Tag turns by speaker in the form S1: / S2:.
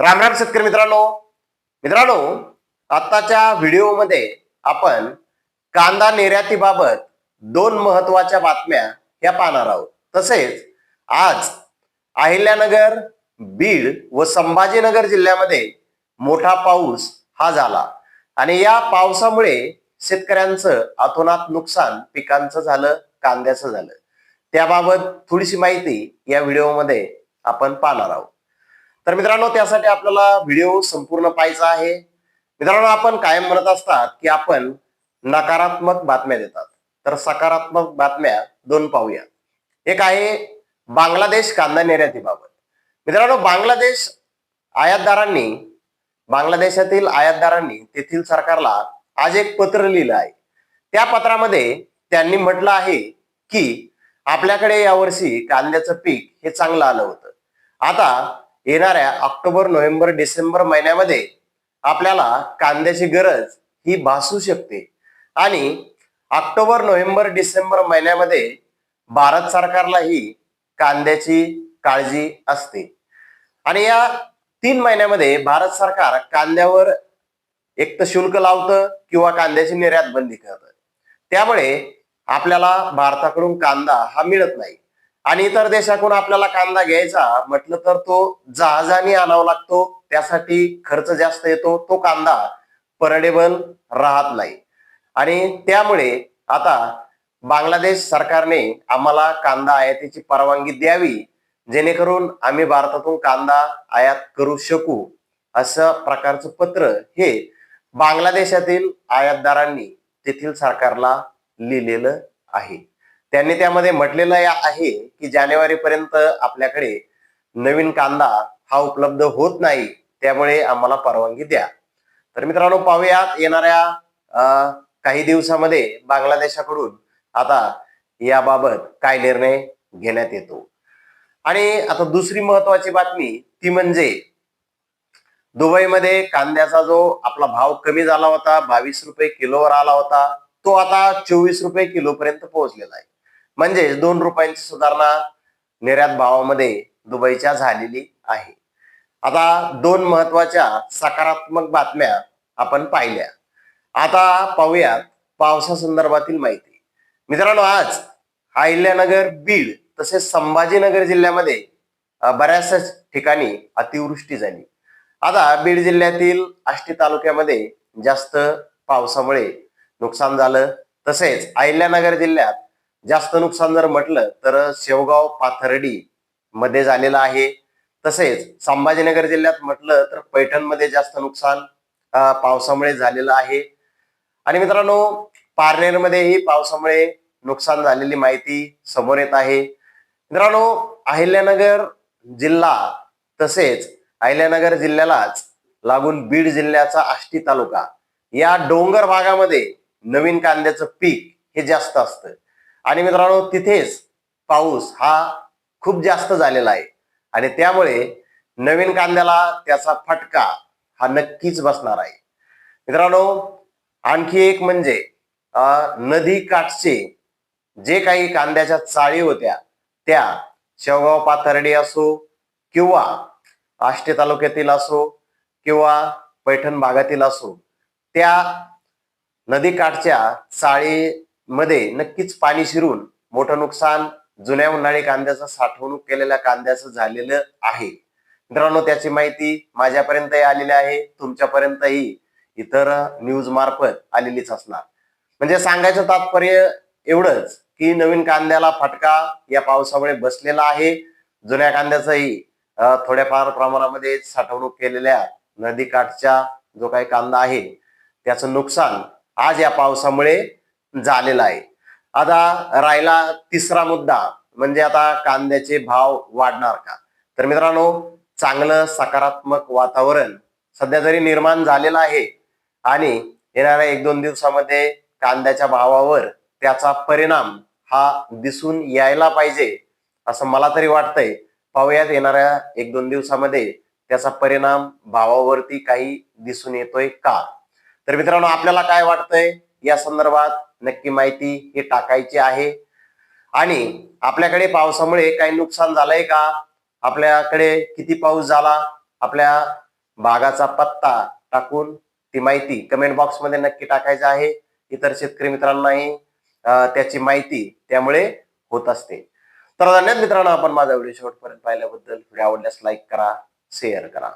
S1: राम राम शेतकरी मित्रांनो. मित्रांनो आत्ताच्या व्हिडिओमध्ये आपण कांदा निर्यातीबाबत दोन महत्त्वाच्या बातम्या या पाहणार आहोत. तसेच आज अहिल्यानगर बीड व संभाजीनगर जिल्ह्यामध्ये मोठा पाऊस हा झाला. आणि या पावसामुळे शेतकऱ्यांचं अतोनात नुकसान पिकांचं झालं कांद्याचं झालं. त्याबाबत थोडीशी माहिती या व्हिडिओमध्ये आपण पाहणार आहोत. तर मित्रांनो त्यासाठी आपल्याला व्हिडिओ संपूर्ण पाहायचा आहे. मित्रांनो आपण कायम म्हणत असतात की आपण नकारात्मक बातम्या देतात. तर सकारात्मक बातम्या दोन पाहूया. एक आहे बांगलादेश कांदा निर्यातीबाबत. मित्रांनो बांगलादेश आयातदारांनी बांगलादेशातील आयातदारांनी तेथील सरकारला आज एक पत्र लिहिलं आहे. त्या पत्रामध्ये त्यांनी म्हटलं आहे की आपल्याकडे यावर्षी कांद्याचं पीक हे चांगलं आलं होतं. आता येणाऱ्या ऑक्टोबर नोव्हेंबर डिसेंबर महिन्यामध्ये आपल्याला कांद्याची गरज ही भासू शकते. आणि ऑक्टोबर नोव्हेंबर डिसेंबर महिन्यामध्ये भारत सरकारलाही कांद्याची काळजी असते. आणि या तीन महिन्यामध्ये भारत सरकार कांद्यावर एक तर शुल्क लावतं किंवा कांद्याची निर्यात बंदी करतं. त्यामुळे आपल्याला भारताकडून कांदा हा मिळत नाही. आणि इतर देशाकडून आपल्याला कांदा घ्यायचा म्हटलं तर तो जहाजाने आणावा लागतो. त्यासाठी खर्च जास्त येतो. तो कांदा परडेबल राहत नाही. आणि त्यामुळे आता बांगलादेश सरकारने आम्हाला कांदा आयातीची परवानगी द्यावी जेणेकरून आम्ही भारतातून कांदा आयात करू शकू असं प्रकारचं पत्र हे बांगलादेशातील आयातदारांनी तेथील सरकारला लिहिलेलं आहे. त्यांनी त्यामध्ये म्हटलेलं आहे की जानेवारी पर्यंत आपल्याकडे नवीन कांदा हा उपलब्ध होत नाही त्यामुळे आम्हाला परवानगी द्या. तर मित्रांनो पाहूयात येणाऱ्या अं, काही दिवसामध्ये बांगलादेशाकडून आता याबाबत काय निर्णय घेण्यात येतो. आणि आता दुसरी महत्वाची बातमी ती म्हणजे दुबईमध्ये कांद्याचा जो आपला भाव कमी झाला होता बावीस रुपये किलोवर आला होता तो आता चोवीस रुपये किलोपर्यंत पोहोचलेला आहे. म्हणजे दोन रुपयांची सुधारणा निर्यात भावामध्ये दुबईच्या झालेली आहे. आता दोन महत्त्वाच्या सकारात्मक बातम्या आपण पाहिल्या. आता पाहूयात पावसासंदर्भातील माहिती. मित्रांनो आज अहिल्यानगर बीड तसेच संभाजीनगर जिल्ह्यामध्ये बऱ्याचशाच बऱ्याचशा ठिकाणी अतिवृष्टी झाली. आता बीड जिल्ह्यातील आष्टी तालुक्यामध्ये जास्त पावसामुळे नुकसान झालं. तसेच अहिल्यानगर जिल्ह्यात जास्त नुकसान जर म्हटलं तर शेवगाव पाथर्डी मध्ये झालेलं आहे. तसेच संभाजीनगर जिल्ह्यात म्हटलं तर पैठणमध्ये जास्त नुकसान पावसामुळे झालेलं आहे. आणि मित्रांनो पारनेरमध्येही पावसामुळे नुकसान झालेली माहिती समोर येत आहे. मित्रांनो अहिल्यानगर जिल्हा तसेच अहिल्यानगर जिल्ह्यालाच लागून बीड जिल्ह्याचा आष्टी तालुका या डोंगर भागामध्ये नवीन कांद्याचं पीक हे जास्त असतं. आणि मित्रांनो तिथेच पाऊस हा खूप जास्त झालेला आहे. आणि त्यामुळे नवीन कांद्याला त्याचा फटका हा नक्कीच बसणार आहे. मित्रांनो आणखी एक म्हणजे नदी काठचे जे काही कांद्याच्या चाळी होत्या त्या शेवगाव पाथर्डी असो किंवा आष्टे तालुक्यातील असो किंवा पैठण भागातील असो त्या नदीकाठच्या चाळी मध्ये नक्कीच पाणी शिरून मोठं नुकसान जुन्या उन्हाळी कांद्याचं साठवणूक केलेल्या कांद्याचं झालेलं आहे. मित्रांनो त्याची माहिती माझ्यापर्यंतही आलेली आहे. तुमच्यापर्यंतही इतर न्यूज मार्फत आलेलीच असणार. म्हणजे सांगायचं तात्पर्य एवढंच की नवीन कांद्याला फटका या पावसामुळे बसलेला आहे. जुन्या कांद्याचाही थोड्याफार प्रमाणामध्ये साठवणूक केलेल्या नदीकाठच्या जो काही कांदा आहे त्याचं नुकसान आज या पावसामुळे झालेला आहे. आता राहिला तिसरा मुद्दा म्हणजे आता कांद्याचे भाव वाढणार का? तर मित्रांनो चांगलं सकारात्मक वातावरण सध्या जरी निर्माण झालेलं आहे. आणि येणाऱ्या एक दोन दिवसामध्ये कांद्याच्या भावावर त्याचा परिणाम हा दिसून यायला पाहिजे असं मला तरी वाटतंय. पाहुयात येणाऱ्या एक दोन दिवसामध्ये त्याचा परिणाम भावावरती काही दिसून येतोय का? तर मित्रांनो आपल्याला काय वाटतंय? या संदर्भात नक्की माहिती ही टाकायची आहे. आणि आपल्याकडे पावसामुळे काही नुकसान झालंय का? आपल्याकडे किती पाऊस झाला? आपल्या भागाचा पत्ता टाकून ती माहिती कमेंट बॉक्समध्ये नक्की टाकायची आहे. इतर शेतकरी मित्रांनाही त्याची माहिती त्यामुळे होत असते. तर धन्यवाद मित्रांनो आपण माझा व्हिडिओ शेवटपर्यंत पाहिल्याबद्दल. व्हिडिओ आवडल्यास लाईक करा शेअर करा.